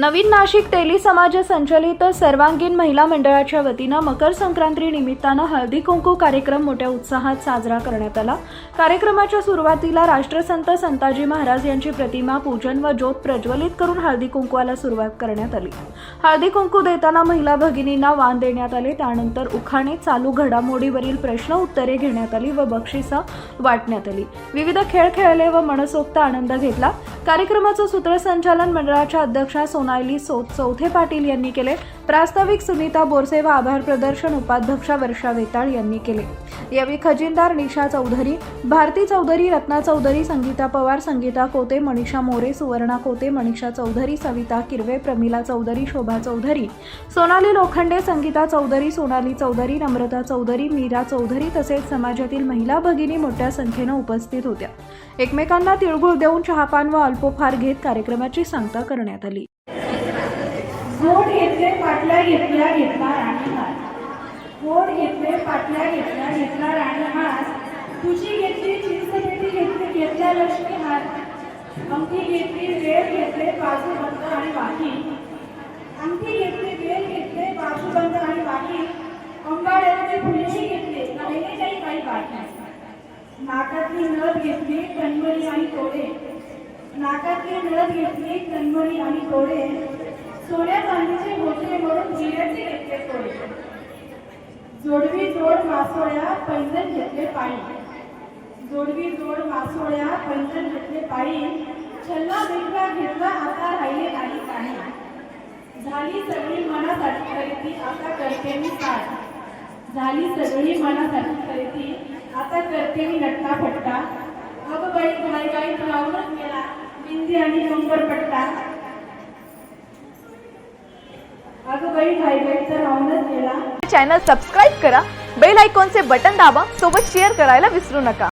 नवीन नाशिक तेली समाज संचलित सर्वांगीण महिला मंडळाच्या वतीनं मकर संक्रांती निमित्तानं हळदी कुंकू कार्यक्रम मोठ्या उत्साहात साजरा करण्यात आला. कार्यक्रमाच्या सुरुवातीला राष्ट्रसंत संताजी महाराज यांची प्रतिमा पूजन व ज्योत प्रज्वलित करून हळदी कुंकवाला सुरुवात करण्यात आली. हळदी कुंकू देताना महिला भगिनींना वाण देण्यात आले. त्यानंतर उखाणे चालू घडामोडीवरील प्रश्न उत्तरे घेण्यात आली व बक्षिसं वाटण्यात आली. विविध खेळ खेळले व मनसोक्त आनंद घेतला. कार्यक्रमाचं सूत्रसंचालन मंडळाच्या अध्यक्षा सोनाली सो चौथे पाटील यांनी केले. प्रास्ताविक सुनीता बोरसे व आभार प्रदर्शन उपाध्यक्षा वर्षा वेताळ यांनी केले. यावेळी खजिनदार निशा चौधरी भारती चौधरी रत्ना चौधरी संगीता पवार संगीता कोते मनीषा मोरे सुवर्णा कोते मनीषा चौधरी सविता किरवे प्रमिला चौधरी शोभा चौधरी सोनाली लोखंडे संगीता चौधरी सोनाली चौधरी नम्रता चौधरी मीरा चौधरी तसेच समाजातील महिला भगिनी मोठ्या संख्येनं उपस्थित होत्या. एकमेकांना तिळगुळ देऊन चहापान व अल्पोपहार घेत कार्यक्रमाची सांगता करण्यात आली. गोड घेतले पाटल्या घेतल्या घेतला राणीहार गोड घेतले पाटल्या घेतल्या घेतला तुझी घेतली चिंचपेटी घेतली घेतल्या अंगठी घेतली वेळ घेतले बाजूबंद आणि अंगठी घेतली घेतले बाजूबंद आणि फुलेही घेतले काही काही काही नाकातली नथ घेतली कणबरी आणि तोडे नाकातले नथ घेतले कणमणी आणि डोळे. सोन्या चांदीचे भोसले म्हणून जिऱ्याचे घेतले तोडे जोडवी जोड मासोळ्या पैंजण घेतले पाणी जोडवी जोड मासोळ्या पैंजण घेतले पाणी छल्ला भेटला घेतला आता राहिले नाही काही. झाली सगळी मनासाठी खरेदी आता करते मी काय झाली सगळी मनासाठी खरेदी आता करते मी नट्टा फट्टा अगं बाई बाई बाई राहूनच गेला आणि कंबर पट्टा अगं बाई घाई घाई तर राहूनच गेला. चॅनल सबस्क्राईब करा. बेल आयकॉनचे बटन दाबा. सोबत शेअर करायला विसरू नका.